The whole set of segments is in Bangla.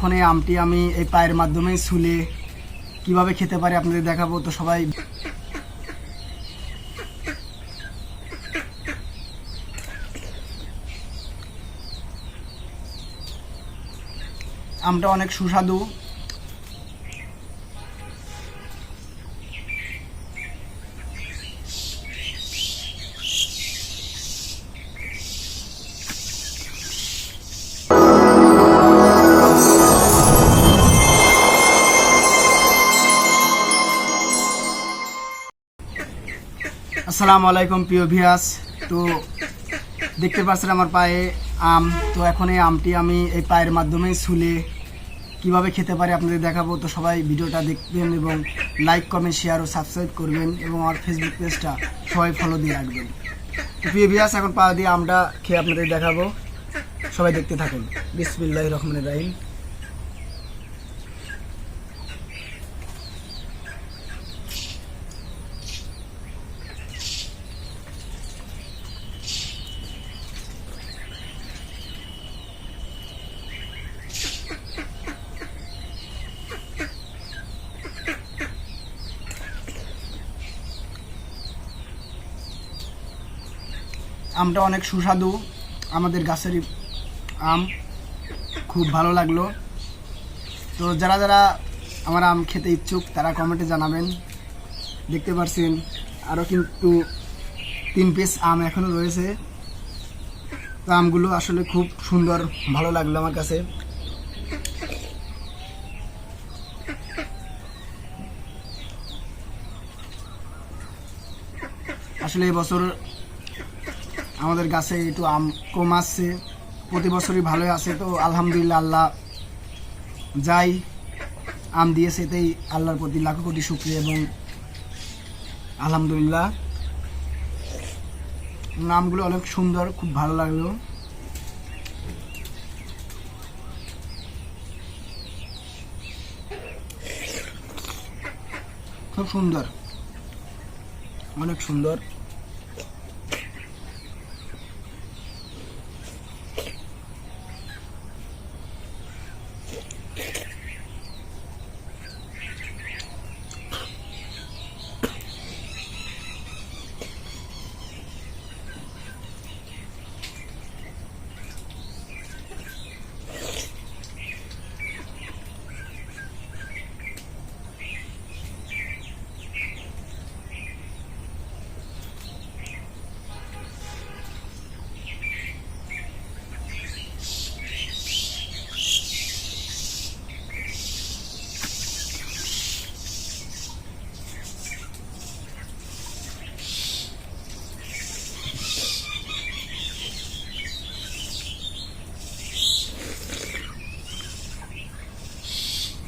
এই আমটি আমি এই পায়ের মাধ্যমে ছুলে কীভাবে খেতে পারি আপনাদের দেখাবো, তো সবাই আমটা অনেক সুস্বাদু। আসসালামু আলাইকুম, প্রিয় ভিয়াস তো দেখতে পাচ্ছেন আমার পায়ে আম। তো এখন এই আমটি আমি এই পায়ের মাধ্যমে ছুলে কীভাবে খেতে পারি আপনাদের দেখাবো। তো সবাই ভিডিওটা দেখবেন এবং লাইক, কমেন্ট, শেয়ার ও সাবস্ক্রাইব করবেন এবং আমার ফেসবুক পেজটা সবাই ফলো দিয়ে রাখবেন। তো প্রিয় ভিয়াস এখন পা দিয়ে আমটা খেয়ে আপনাদের দেখাবো। সবাই দেখতে থাকুন। বিসমিল্লাহ রহমান রাহিম। আমটা অনেক সুস্বাদু। আমাদের গাছেরই আম। খুব ভালো লাগল। তো যারা যারা আমার আম খেতে ইচ্ছুক, তারা কমেন্টে জানাবেন। দেখতে পারছেন আরও কিন্তু তিন পিস আম এখনও রয়েছে। তো আমগুলো আসলে খুব সুন্দর, ভালো লাগল আমার কাছে। আসলে এবছর আমাদের গাছে একটু আম কম আসছে, প্রতি বছরই ভালোই আছে তো আলহামদুলিল্লাহ আল্লাহ যাই আম দিয়েছে এতেই আল্লাহর প্রতি লাখো কোটি শুক্রিয়া এবং আলহামদুলিল্লাহ নামগুলো অনেক সুন্দর, খুব ভালো লাগল। খুব সুন্দর, অনেক সুন্দর।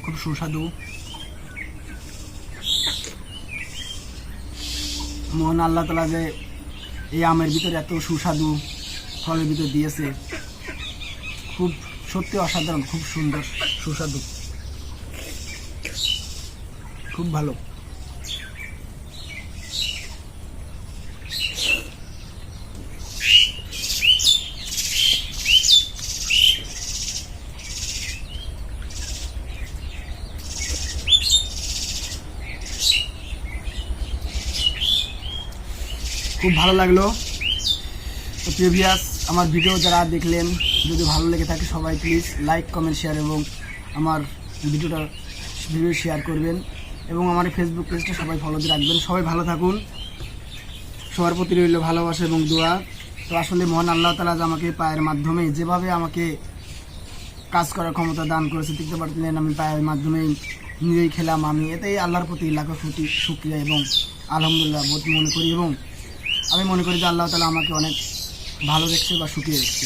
খুব সুস্বাদু। মোহন আল্লাহ তালা যে এই আমের ভিতরে এত সুস্বাদু ফলের ভিতর দিয়েছে। খুব সত্যি অসাধারণ, খুব সুন্দর, সুস্বাদু। খুব ভালো। খুব ভালো লাগল। তো প্রিভিয়াস আমার ভিডিও যারা দেখলেন, যদি ভালো লেগে থাকে সবাই প্লিজ লাইক কমেন্ট শেয়ার এবং আমার ভিডিওটা ভিডিও শেয়ার করবেন এবং আমার ফেসবুক পেজটা সবাই ফলো দিয়ে রাখবেন। সবাই ভালো থাকুন। সবার প্রতি রইল ভালোবাসা এবং দোয়া। তো আসলে মহান আল্লাহ তালা যে আমাকে পায়ের মাধ্যমে যেভাবে আমাকে কাজ করার ক্ষমতা দান করেছে, দেখতে পারছিলেন আমি পায়ের মাধ্যমে নিজেই খেলাম আমি। এতেই আল্লাহর প্রতি লাখো কোটি শুক্রিয়া এবং আলহামদুলিল্লাহ বোধ মনে করি এবং আমি মনে করি যে আল্লাহ তালা আমাকে অনেক ভালো দেখছে বা সুখী রেখেছে